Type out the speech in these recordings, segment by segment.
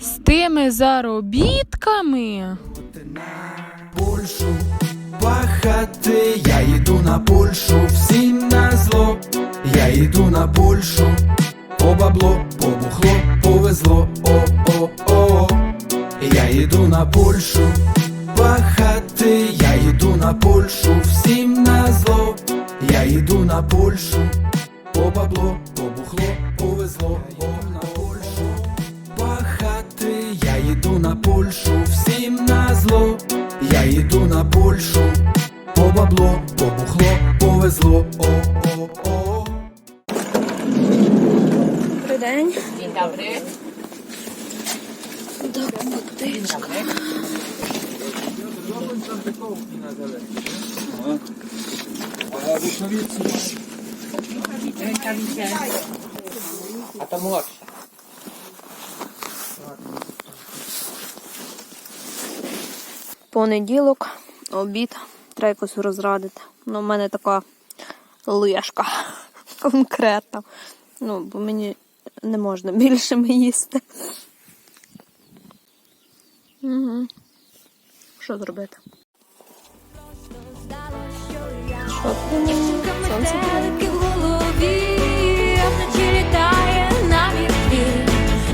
з тими заробітками. Польщу пахати, я йду на Польщу, всім на зло, я йду на Польщу, по бабло, по бухло, повезло, о, о, о, я йду на Польщу, пахати, я йду на Польщу, всім на зло, я йду на Польщу, по бабло, по бухло, повезло, на Польщу, всім на зло, я йду на Польщу, по бабло, по бухло, повезло, о, о, о. Добрий день. Dzień dobry. Rękawice. A to Понеділок, обід. Треба якось розрадити. Ну, в мене така лишка конкретна. Ну, бо мені не можна більше їсти. Угу. Що зробити? Що ти? Сонце в голові, вночі літає на вітрі,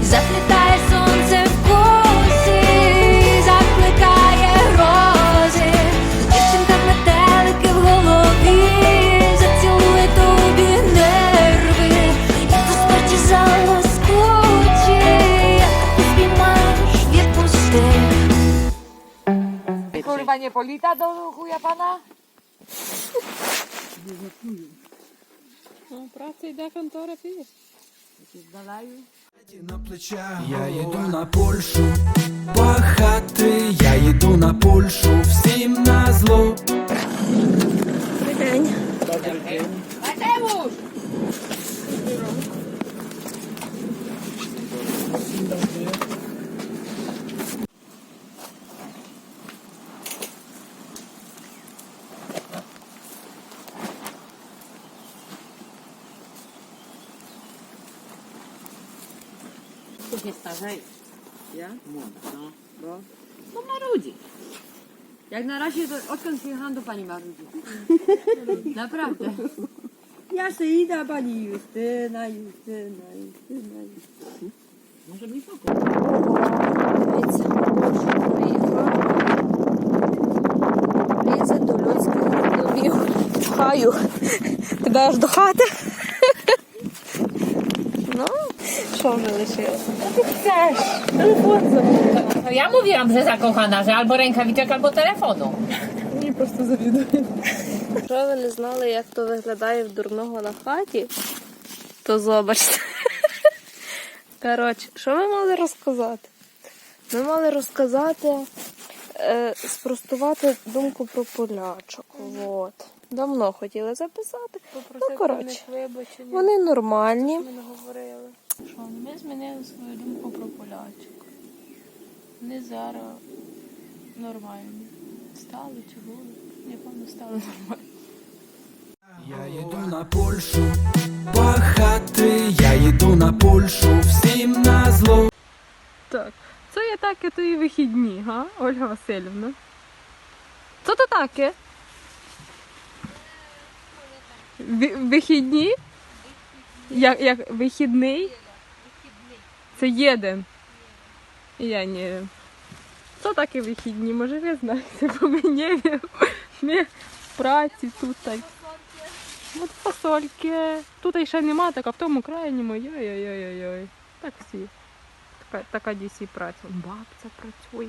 заплітає Kurwa nie polita do chuja pana? На плечах я йду на Польщу, Tu się starzeje. Ja? Młoda, no. Bo, bo marudzi. Jak na razie, to odkąd przyjechałam, to pani marudzi. Naprawdę. Ja się idę, a pani Justyna, Justyna, Justyna, Justyna. Może mi pokój. Дивіться, приїхала. Лізе до людських домів. Пхаю. Тебе аж до хати. Що вже лишилося? No ja mówiłam, że zakochana, że albo rękawiczek, albo telefonu. Якщо ви не знали, як то виглядає в дурного на хаті, то зобачте. Коротше, що ми мали розказати? Ми мали розказати, е, спростувати думку про полячок. Вот. Давно хотіли записати. Ну, коротше, вони нормальні. Що ми змінили свою думку про полячок. Вони зараз нормальні. Стали чи були? Напевно, стали нормальні. Я йду на Польщу, пахати, я йду на Польщу, всім на зло. Так, це є таке тої вихідні, га, Ольга Васильівна? Що то таке? Ви- Вихідні? Як, як вихідний? Це єдин. Я не. Що таке вихідні? Може ви знаєте, бо ми не віримо. Ми в праці тут. так. От фасольки. Тут ще нема, так а в тому крайньому. Йой-йой-йой-йой. Так всі. Така, така дійсі праця. Бабця працює.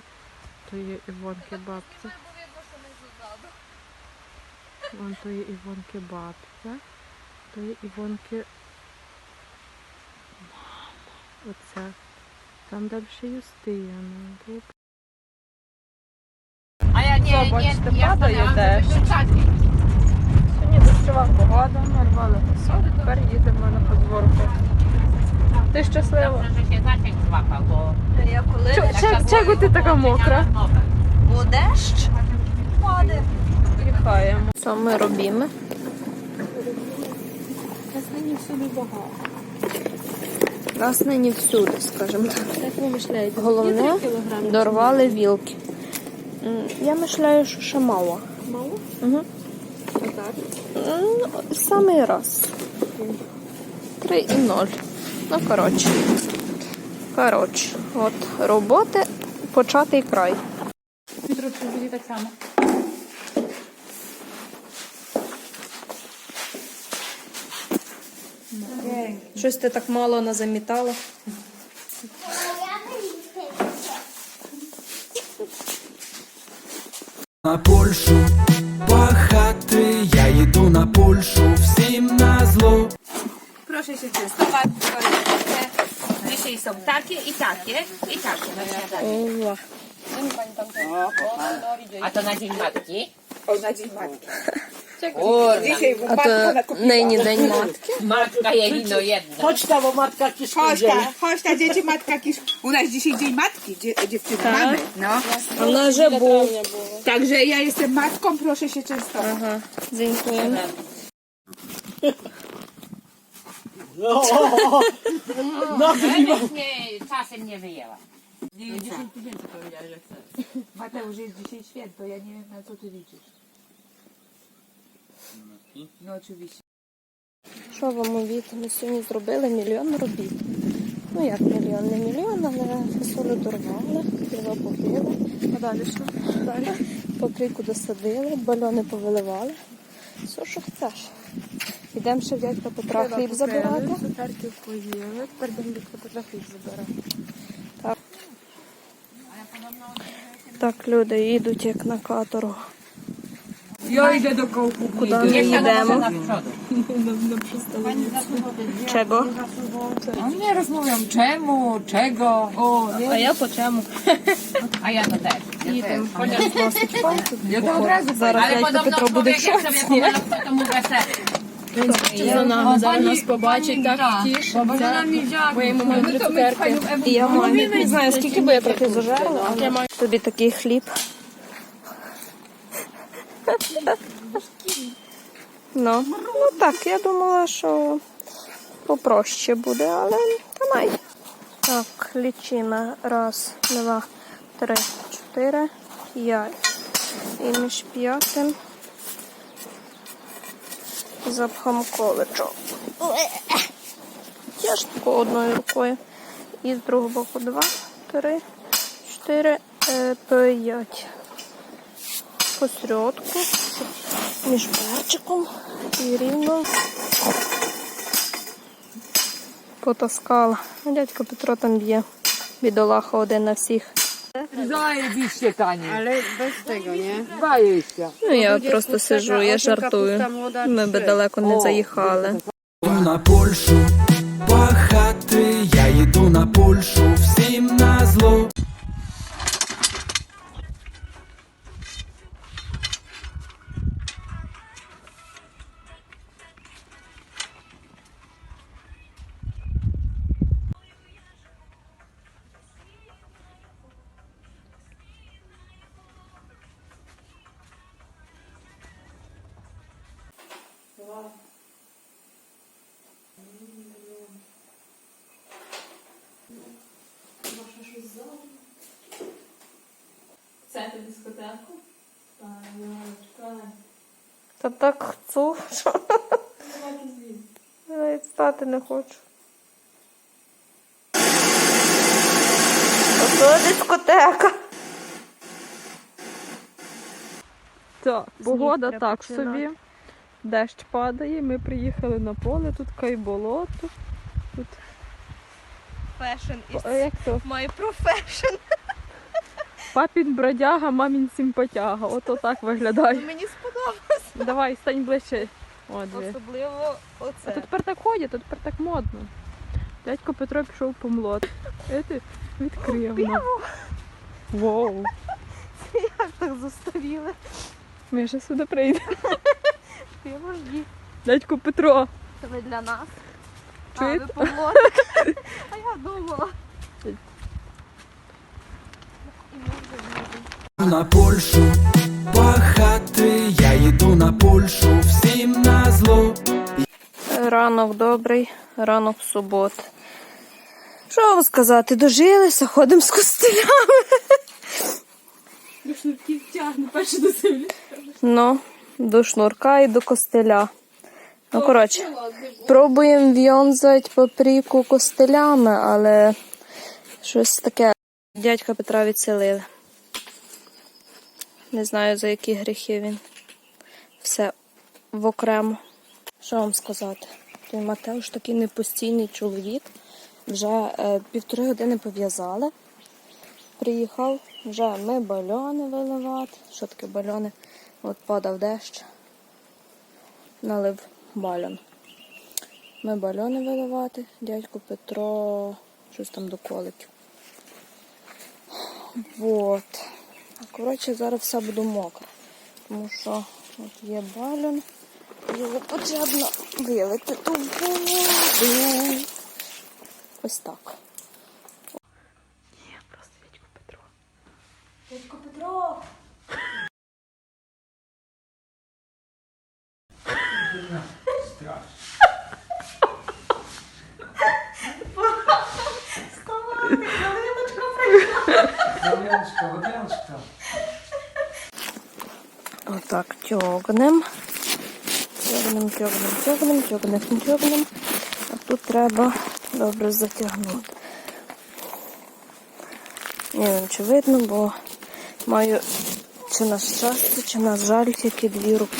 То є Івонки бабця. Вон то є Івонки бабця. То є Івонки. Оце. Там далі Юстина. Te ja pada stanęłam, jedziesz. żeby wyszczaki. Сьогодні дощова погода, нарвали фасоль, тепер їдемо на подворку. Ти щаслива? Я чо- Чого ти така мокра? дощ, паде. Що ми робимо? Нас нині всюди, скажімо так. Як ви? Головне, дорвали вілки. Я мишляю, що ще мало. Мало? Угу. Так. Ну, самий раз. Три і ноль. Ну, коротше. Коротше, от роботи початий край. Jutro przyjdzie tak Щось ти так мало назамітала. На Польщу пахати, я їду на Польщу, всім на зло. Proszę się częstować. Dzisiaj są takie i takie i takie na śniadanie. Ова. A to na Dzień Matki? O, na dzień matki. O, Dzisiaj tak. w A to upadku nakupiłam. na imię Dzień Matki? Matka Jelino jedna. Chodź tam, bo matka ci Chodź ta, chodź ta dzieci, matka kisz. U nas dzisiaj dzień matki, dzie, dziewczyny, tak. mamy. No. A na rzebu. Także ja jestem matką, proszę się częstować. Aha, dziękuję. Żebyś mnie czasem nie wyjęła. No, dziesięć tysięcy powiedziałeś, że chcesz. Mateusz jest dzisiaj święto, ja nie wiem na co ty liczysz. Oczywiście. Що вам обід? Ми сьогодні зробили мільйон робіт. Ну як мільйон, не мільйон, але фасолю дорвали, пиво попили. А далі що? Далі. Покрику досадили, бальони повиливали. Все, що хочеш. Йдемо ще в дядька Петра хліб забирати. Цукерки поїли. Тепер будемо від Петра хліб забирати. Так. Так, люди їдуть як на каторгу. Ja idę do kołku. Куди ми їдемо? Na przodu. Чого? Oni nie rozmawiam czemu, czego. O, А я по чому? a ja to też. Досить файно. Ja to od razu Зараз Ale podobno Петро буде в człowiek jak sobie шоці. to mu wesele. За нами зараз нас побачить, так тіше. Бо йому мають три цукерки. І я маю. Не знаю, скільки би я трохи зажерла, але тобі такий хліб. Ну, ну так, я думала, що попроще буде, але та. Так, лічина. Раз, два, три, чотири, п'ять. І між п'ятим запхом колечок. Я ж тако одною рукою. І з другого боку два, три, чотири, е, п'ять. Посередку, між перчиком і рівно потаскала. Дядько Петро там б'є. Бідолаха один на всіх. Zajebiście tanie. Ale bez tego, nie? 20. Ну я просто сижу, я жартую. Ми би далеко не заїхали. Їду на Польщу пахати, я їду на Польщу, Це ти дискотеку? Та так хочу, що навіть встати не хочу. Ото дискотека. Так, погода так починати. собі. Дощ падає, ми приїхали на поле, тут кай болото. Тут Fashion О, як то? my profession. Папін бродяга, мамін симпатяга. Ото так виглядає. Мені сподобалось. Давай, стань ближче. О, дві. Особливо А тут тепер так ходять, тут тепер так модно. Дядько Петро пішов помлот. Ети відкрив. нам. Воу. так застаріли. Ми ще сюди прийдемо. Пиво жді. Дядько Петро. Це ви для нас. Чуєте? А, ви. А я думала. На Польщу пахати, я їду на Польщу, всім на зло. Ранок добрий, ранок суботи. Що вам сказати, дожилися, ходимо з костилями. До шнурків тягне, перше до землі. Ну, до шнурка і до костиля. Ну, коротше, пробуємо в'язати папріку костилями, але щось таке. Дядька Петра відселили. Не знаю, за які гріхи він. Все в окремо. Що вам сказати? Той Матеуш такий непостійний чоловік. Вже е, півтори години пов'язали. Приїхав, вже ми бальони виливати. Що таке бальони? От падав дощ, налив бальон. Ми бальони виливати, дядько Петро щось там до коликів. Вот. Коротше, зараз все буде мокре. Тому що от є бальон. Його потрібно вилити ту воду. Ось так. Ні, просто дядько Петро. Дядько Петро! Отак тьогнем. Тьогнем, тьогнем, тьогнем, тьогнем, тьогнем. А тут треба добре затягнути. Не знаю, чи видно, бо маю чи на щастя, чи на жаль, тільки дві руки.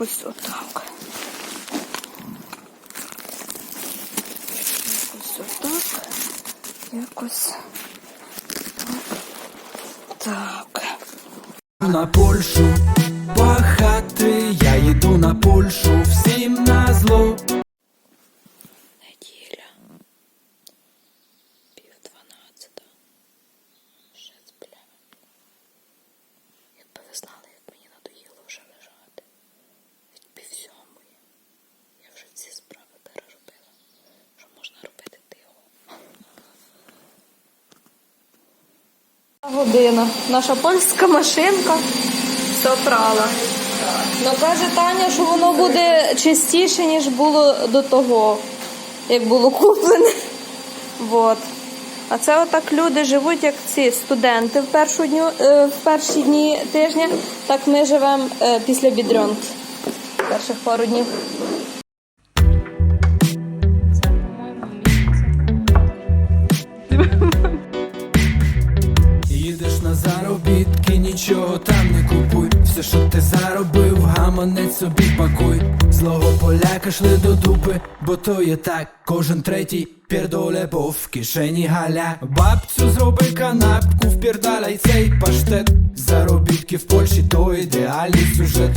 Якось отак. Якось отак. Якось так. На Польщу пахати, я йду на Польщу, всім на зло. Неділя. Пів дванадцята. Ще сплю. Якби ви знали, як мені надоїло вже лежати. Від пів сьомої. Я вже ці справи переробила. Що можна робити тихо. Година. Наша польська машинка сопрала. Ну каже Таня, що воно буде чистіше, ніж було до того, як було куплене. Вот. А це отак люди живуть, як ці студенти в, першу дню, е, в перші дні тижня, так ми живемо е, після бідрянки. Перших пару днів. Це, по-моєму, поляка шли до дупи, бо то є так, кожен третій пірдоле, бо в кишені галя. Бабцю зроби канапку, впірдаляй цей паштет. Заробітки в Польщі то ідеальний сюжет.